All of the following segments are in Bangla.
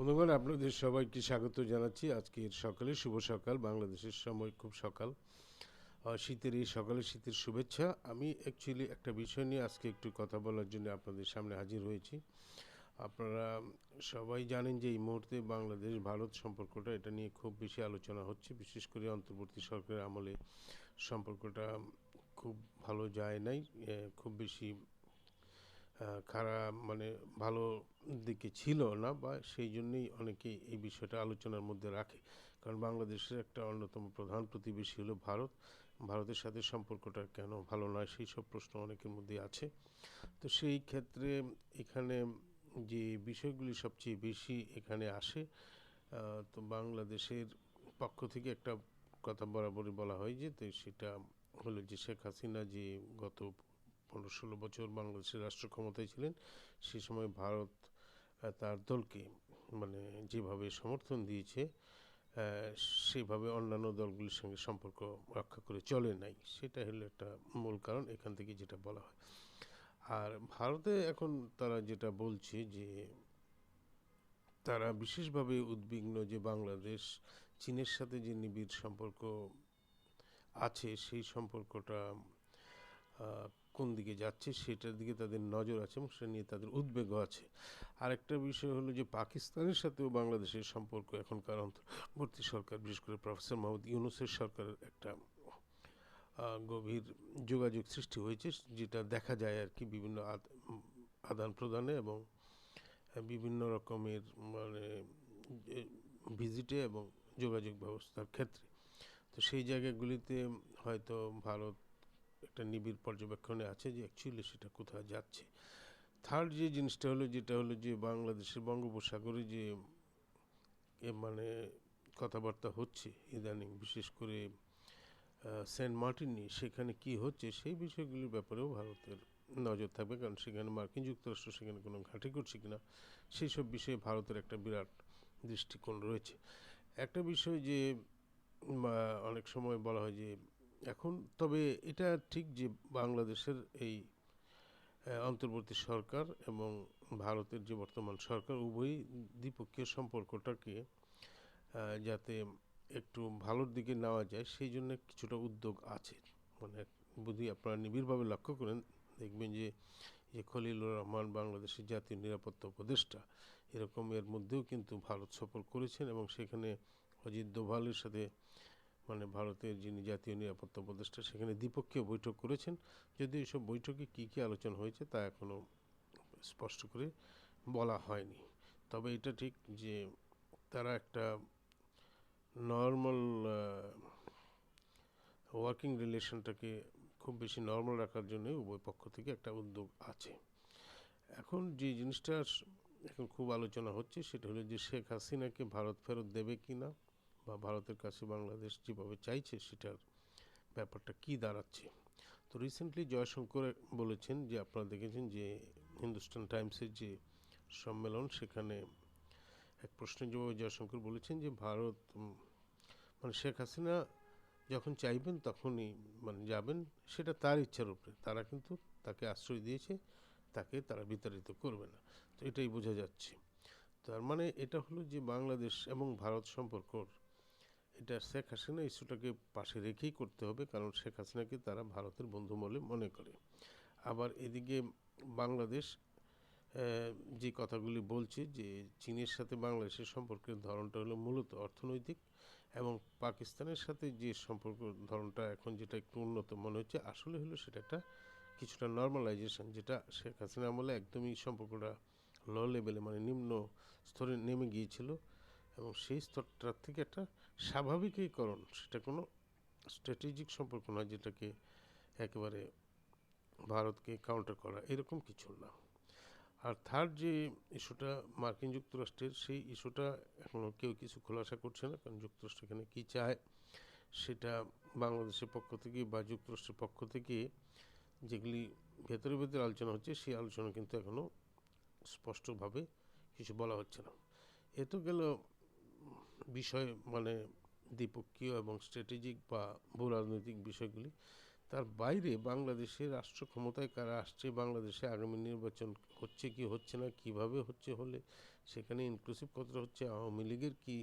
বন্ধুগণ, আপনাদের সবাইকে স্বাগত জানাচ্ছি। আজকের সকালে শুভ সকাল, বাংলাদেশের সময় খুব সকাল। শীতের এই সকালে শীতের শুভেচ্ছা। আমি অ্যাকচুয়ালি একটা বিষয় নিয়ে আজকে একটু কথা বলার জন্য আপনাদের সামনে হাজির হয়েছি। আপনারা সবাই জানেন যে এই মুহূর্তে বাংলাদেশ, ভারত সম্পর্কটা এটা নিয়ে খুব বেশি আলোচনা হচ্ছে। বিশেষ করে অন্তর্বর্তী সরকারের আমলে সম্পর্কটা খুব ভালো যায় নাই খুব বেশি খারাপ মানে ভালো দিকে ছিল না বা সেই জন্যই অনেকে এই বিষয়টা আলোচনার মধ্যে রাখে। কারণ বাংলাদেশের একটা অন্যতম প্রধান প্রতিবেশী হলো ভারত। ভারতের সাথে সম্পর্কটা কেন ভালো নয় সেই সব প্রশ্ন অনেকের মধ্যে আছে। তো সেই ক্ষেত্রে এখানে যে বিষয়গুলি সবচেয়ে বেশি এখানে আসে তো বাংলাদেশের পক্ষ থেকে একটা কথা বরাবরই বলা হয় যে, তো সেটা হলো যে শেখ হাসিনা যে গত পনেরো ষোলো বছর বাংলাদেশের রাষ্ট্র ক্ষমতায় ছিলেন, সে সময় ভারত তার দলকে মানে যেভাবে সমর্থন দিয়েছে সেভাবে অন্যান্য দলগুলির সঙ্গে সম্পর্ক রক্ষা করে চলে নাই। সেটা হলো একটা মূল কারণ এখান থেকে যেটা বলা হয়। আর ভারতে এখন তারা যেটা বলছে যে, তারা বিশেষভাবে উদ্বিগ্ন যে বাংলাদেশ, চীনের সাথে যে নিবিড় সম্পর্ক আছে, সেই সম্পর্কটা কোন দিকে যাচ্ছে সেটার দিকে তাদের নজর আছে এবং সেটা নিয়ে তাদের উদ্বেগও আছে। আরেকটা বিষয় হলো যে পাকিস্তানের সাথেও বাংলাদেশের সম্পর্ক এখনকার অন্তর্বর্তী সরকার, বিশেষ করে প্রফেসর মাহমুদ ইউনুসের সরকারের একটা গভীর যোগাযোগ সৃষ্টি হয়েছে, যেটা দেখা যায় আর কি বিভিন্ন আদ- আদান প্রদানে এবং বিভিন্ন রকমের মানে ভিজিটে এবং যোগাযোগ ব্যবস্থার ক্ষেত্রে। তো সেই জায়গাগুলিতে হয়তো ভারত একটা নিবিড় পর্যবেক্ষণে আছে যে অ্যাকচুয়ালি সেটা কোথায় যাচ্ছে। থার্ড যে জিনিসটা হলো, যেটা হলো যে বাংলাদেশের বঙ্গোপসাগরে যে মানে কথাবার্তা হচ্ছে ইদানিং, বিশেষ করে সেন্ট মার্টিন সেখানে কি হচ্ছে সেই বিষয়গুলির ব্যাপারেও ভারতের নজর থাকবে। কারণ সেখানে মার্কিন যুক্তরাষ্ট্র, সেখানে কোনো ঘাঁটি করছে কিনা সেই সব বিষয়ে ভারতের একটা বিরাট দৃষ্টিকোণ রয়েছে। একটা বিষয় যে অনেক সময় বলা হয় যে এখন তবে এটা ঠিক যে বাংলাদেশের এই অন্তর্বর্তী সরকার এবং ভারতের যে বর্তমান সরকার উভয়ই দ্বিপক্ষীয় সম্পর্কটাকে যাতে একটু ভালোর দিকে নেওয়া যায়, সেই জন্য কিছুটা উদ্যোগ আছে। মানে যদি আপনারা নিবিড়ভাবে লক্ষ্য করেন, দেখবেন যে যে খলিলুর রহমান বাংলাদেশের জাতীয় নিরাপত্তা উপদেষ্টা, এরকম এর মধ্যেও কিন্তু ভারত সফর করেছেন এবং সেখানে অজিত দোভালের সাথে মানে ভারতের যিনি জাতীয় নিরাপত্তা উপদেষ্টা, সেখানে দ্বিপক্ষীয় বৈঠক করেছেন। যদি এইসব বৈঠকে কী কী আলোচনা হয়েছে তা এখনও স্পষ্ট করে বলা হয়নি। তবে এটা ঠিক যে তারা একটা নর্মাল ওয়ার্কিং রিলেশনটাকে খুব বেশি নর্মাল রাখার জন্য উভয় পক্ষ থেকে একটা উদ্যোগ আছে। এখন যে জিনিসটা এখন খুব আলোচনা হচ্ছে সেটা হলো যে শেখ হাসিনাকে ভারত ফেরত দেবে কি না বা ভারতের কাছে বাংলাদেশ যেভাবে চাইছে সেটার ব্যাপারটা কি দাঁড়াচ্ছে? তো রিসেন্টলি জয়শঙ্কর বলেছেন যে, আপনারা দেখেছেন যে হিন্দুস্তান টাইমসের যে সম্মেলন, সেখানে এক প্রশ্নের জবাবে জয়শঙ্কর বলেছেন যে, ভারত মানে শেখ হাসিনা যখন চাইবেন তখনই মানে যাবেন, সেটা তার ইচ্ছার উপরে। তারা কিন্তু তাকে আশ্রয় দিয়েছে, তাকে তারা বিতাড়িত করবে না। তো এটাই বোঝা যাচ্ছে। তার মানে এটা হলো যে, বাংলাদেশ এবং ভারত সম্পর্কর এটা শেখ হাসিনা ইস্যুটাকে পাশে রেখেই করতে হবে, কারণ শেখ হাসিনাকে তারা ভারতের বন্ধু বলে মনে করে। আবার এদিকে বাংলাদেশ যে কথাগুলি বলছে যে চীনের সাথে বাংলাদেশের সম্পর্কের ধরনটা হলো মূলত অর্থনৈতিক এবং পাকিস্তানের সাথে যে সম্পর্ক ধরনটা এখন যেটা একটু উন্নত মনে হচ্ছে, আসলে হলো সেটা একটা কিছুটা নর্মালাইজেশন যেটা শেখ হাসিনা আমলে একদমই সম্পর্কটা ল লেভেলে মানে নিম্ন স্তরে নেমে গিয়েছিল এবং সেই স্তরটার থেকে একটা স্বাভাবিকীকরণ সেটা কোনো স্ট্র্যাটেজিক সম্পর্ক নয় যেটাকে একেবারে ভারতকে কাউন্টার করা, এরকম কিছু না। আর থার্ড যে ইস্যুটা মার্কিন যুক্তরাষ্ট্রের, সেই ইস্যুটা এখনও কেউ কিছু খোলাসা করছে না, কারণ যুক্তরাষ্ট্র এখানে কী চায়, সেটা বাংলাদেশের পক্ষ থেকে বা যুক্তরাষ্ট্রের পক্ষ থেকে যেগুলি ভেতরে ভেতরে আলোচনা হচ্ছে, সেই আলোচনা কিন্তু এখনও স্পষ্টভাবে কিছু বলা হচ্ছে না। এ তো গেল বিষয় মানে দ্বিপক্ষীয় এবং স্ট্র্যাটেজিক বা ভূ রাজনৈতিক বিষয়গুলি, তার বাইরে বাংলাদেশের রাষ্ট্র ক্ষমতায় কারা আসছে, বাংলাদেশে আগামী নির্বাচন হচ্ছে কি হচ্ছে না, কীভাবে হচ্ছে হলে, সেখানে ইনক্লুসিভ কথাটা হচ্ছে, আওয়ামী লীগের কি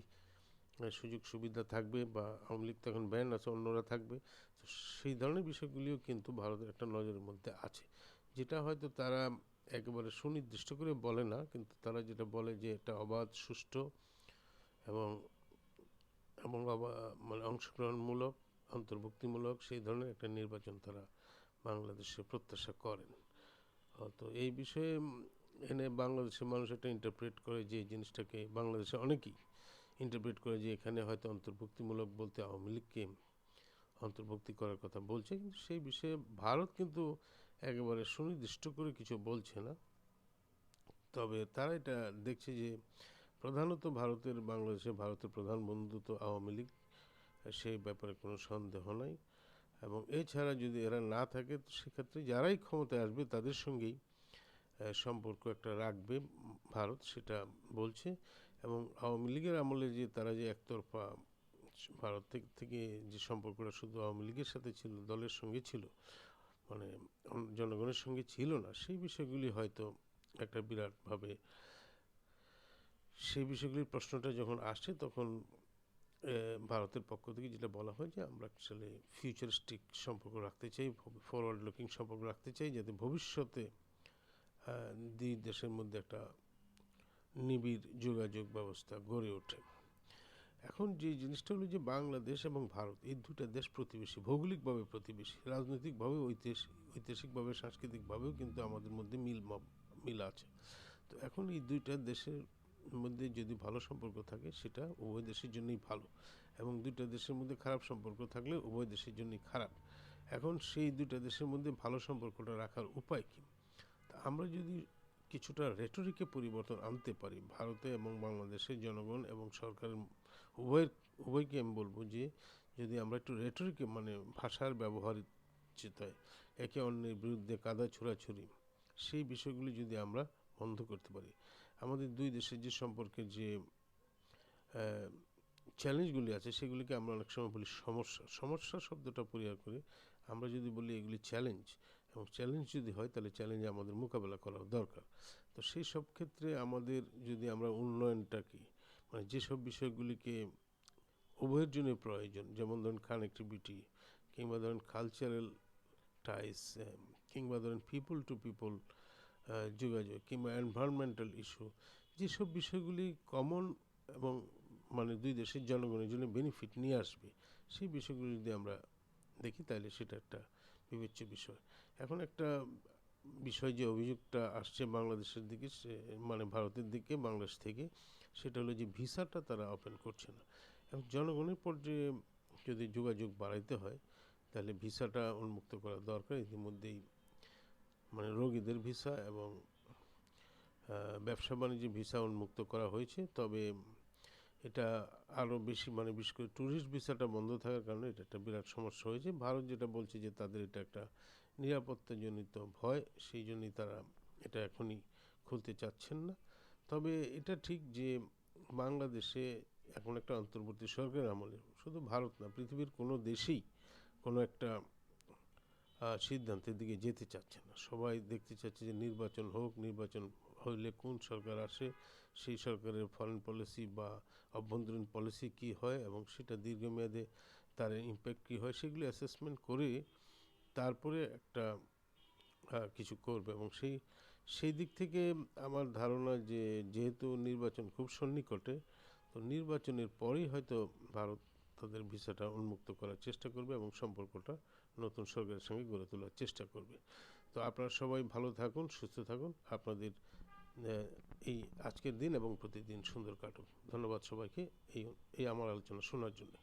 সুযোগ সুবিধা থাকবে বা আওয়ামী লীগ তো এখন ব্যান আছে, অন্যরা থাকবে, তো সেই ধরনের বিষয়গুলিও কিন্তু ভারতের একটা নজরের মধ্যে আছে। যেটা হয়তো তারা একেবারে সুনির্দিষ্ট করে বলে না, কিন্তু তারা যেটা বলে যে এটা অবাধ, সুষ্ঠু এবং এবং মানে অংশগ্রহণমূলক, অন্তর্ভুক্তিমূলক সেই ধরনের একটা নির্বাচন তারা বাংলাদেশে প্রত্যাশা করেন। তো এই বিষয়ে এনে বাংলাদেশের মানুষ একটা ইন্টারপ্রেট করে যে জিনিসটাকে, বাংলাদেশে অনেকেই ইন্টারপ্রেট করে যে এখানে হয়তো অন্তর্ভুক্তিমূলক বলতে আওয়ামী লীগকে অন্তর্ভুক্তি করার কথা বলছে, কিন্তু সেই বিষয়ে ভারত কিন্তু একেবারে সুনির্দিষ্ট করে কিছু বলছে না। তবে তারা এটা দেখছে যে প্রধানত ভারতের বাংলাদেশে ভারতের প্রধান বন্ধু তো আওয়ামী লীগ, সেই ব্যাপারে কোনো সন্দেহ নাই। এবং এছাড়া যদি এরা না থাকে, তো সেক্ষেত্রে যারাই ক্ষমতায় আসবে তাদের সঙ্গেই সম্পর্ক একটা রাখবে ভারত, সেটা বলছে। এবং আওয়ামী লীগের আমলে যে তারা যে একতরফা ভারত থেকে যে সম্পর্কটা শুধু আওয়ামী লীগের সাথে ছিল, দলের সঙ্গে ছিল মানে জনগণের সঙ্গে ছিল না, সেই বিষয়গুলি হয়তো একটা বিরাটভাবে সেই বিষয়গুলির প্রশ্নটা যখন আসে, তখন ভারতের পক্ষ থেকে যেটা বলা হয় যে আমরা আসলে ফিউচারিস্টিক সম্পর্ক রাখতে চাই ফরওয়ার্ড লুকিং সম্পর্ক রাখতে চাই, যাতে ভবিষ্যতে দুই দেশের মধ্যে একটা নিবিড় যোগাযোগ ব্যবস্থা গড়ে ওঠে। এখন যে জিনিসটা হলো যে বাংলাদেশ এবং ভারত, এই দুটা দেশ প্রতিবেশী, ভৌগোলিকভাবে প্রতিবেশী, রাজনৈতিকভাবে ঐতিহাসিক ঐতিহাসিকভাবে, সাংস্কৃতিকভাবেও কিন্তু আমাদের মধ্যে মিল মিল আছে। তো এখন এই দুইটা দেশের মধ্যে যদি ভালো সম্পর্ক থাকে, সেটা উভয় দেশের জন্যই ভালো। এবং দুইটা দেশের মধ্যে খারাপ সম্পর্ক থাকলে উভয় দেশের জন্যই খারাপ। এখন সেই দুইটা দেশের মধ্যে ভালো সম্পর্কটা রাখার উপায় কী? আমরা যদি কিছুটা রেটরিকে পরিবর্তন আনতে পারি, ভারতে এবং বাংলাদেশের জনগণ এবং সরকারের উভয়ের, উভয়কে আমি বলব যে, যদি আমরা একটু রেটরিকে মানে ভাষার ব্যবহার চেতায় একে অন্যের বিরুদ্ধে কাদা ছোড়াছুরি সেই বিষয়গুলি যদি আমরা বন্ধ করতে পারি আমাদের দুই দেশের যে সম্পর্কের যে চ্যালেঞ্জগুলি আছে, সেগুলিকে আমরা অনেক সময় বলি সমস্যা। সমস্যা শব্দটা পরিহার করে আমরা যদি বলি এগুলি চ্যালেঞ্জ এবং চ্যালেঞ্জ যদি হয়, তাহলে চ্যালেঞ্জ আমাদের মোকাবেলা করা দরকার। তো সেই সব ক্ষেত্রে আমাদের যদি আমরা উন্নয়নটাকে মানে যেসব বিষয়গুলিকে উভয়ের জন্য প্রয়োজন, যেমন ধরেন কানেক্টিভিটি কিংবা ধরেন কালচারাল টাইস কিংবা ধরেন পিপল টু পিপল যোগাযোগ কিংবা এনভায়রনমেন্টাল ইস্যু যেসব বিষয়গুলি কমন এবং মানে দুই দেশের জনগণের জন্য বেনিফিট নিয়ে আসবে, সেই বিষয়গুলি যদি আমরা দেখি তাহলে সেটা একটা বিবেচ্য বিষয়। এখন একটা বিষয় যে অভিযোগটা আসছে বাংলাদেশের দিকে মানে ভারতের দিকে, বাংলাদেশ থেকে, সেটা হলো যে ভিসাটা তারা ওপেন করছে না। এবং জনগণের পর্যায়ে যদি যোগাযোগ বাড়াইতে হয়, তাহলে ভিসাটা উন্মুক্ত করা দরকার। ইতিমধ্যেই মানে রোগীদের ভিসা এবং ব্যবসা বাণিজ্য ভিসা উন্মুক্ত করা হয়েছে। তবে এটা আরও বেশি মানে বিশেষ করে ট্যুরিস্ট ভিসাটা বন্ধ থাকার কারণে এটা একটা বিরাট সমস্যা হয়েছে। ভারত যেটা বলছে যে তাদের এটা একটা নিরাপত্তাজনিত ভয়, সেই জন্যই তারা এটা এখনই খুলতে চাচ্ছেন না। তবে এটা ঠিক যে বাংলাদেশে এখন একটা অন্তর্বর্তী সরকারের আমলে, শুধু ভারত না, পৃথিবীর কোনো দেশেই কোনো একটা সিদ্ধান্তের দিকে যেতে চাচ্ছে না। সবাই দেখতে চাচ্ছে যে নির্বাচন হোক, নির্বাচন হইলে কোন সরকার আসে, সেই সরকারের ফরেন পলিসি বা অভ্যন্তরীণ পলিসি কী হয় এবং সেটা দীর্ঘমেয়াদে তার ইম্প্যাক্ট কী হয়, সেগুলি অ্যাসেসমেন্ট করে তারপরে একটা কিছু করবে এবং সেই সেই দিক থেকে আমার ধারণা যে যেহেতু নির্বাচন খুব সন্নিকটে, তো নির্বাচনের পরেই হয়তো ভারত তাদের ভিসাটা উন্মুক্ত করার চেষ্টা করবে এবং সম্পর্কটা নতুন সরকারের সঙ্গে গড়ে তোলার চেষ্টা করবে। তো আপনারা সবাই ভালো থাকুন, সুস্থ থাকুন। আপনাদের এই আজকের দিন এবং প্রতিদিন সুন্দর কাটুক। ধন্যবাদ সবাইকে এই এই আমার আলোচনা শোনার জন্য।